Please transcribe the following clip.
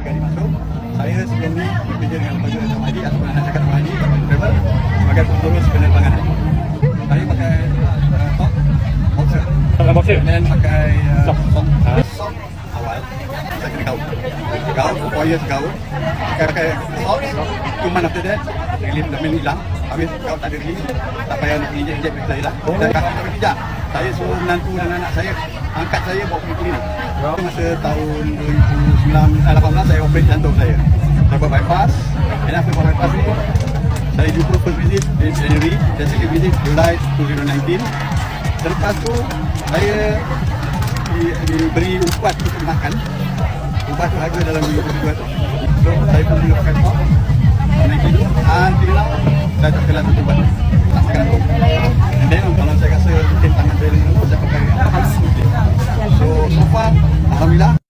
bergani masuk. Saya sebelum ni bekerja dengan lembaga atau anak cakap Ramadi Travel sebagai pengurus penerbangan. Saya pakai uh, top boxer then pakai uh, Sock. sock. Ah. Awal saya kena gaul. Gaul for four years gaul. Pakai pakai. Two months after that relief hilang. Habis gaul tak ada relief. Tak payah nak injek-injek saya lah. Oh. Dan kakak tak kerja. Saya suruh menantu dan anak saya angkat saya bawa pergi klinik. Masa tahun 2018 saya operate jantung saya. Saya buat bypass. Dan after bypass ni saya jumpa first visit di January dan second visit July 2019. Selepas tu saya di, diberi ubat untuk makan. Ubat harga dalam RM200. So saya pun mula pakai top. Hidup. Until now saya tak kelas ubat. Tak makan tu. And then kalau saya rasa mungkin tangan saya lagi lembut saya pakai. So so far Alhamdulillah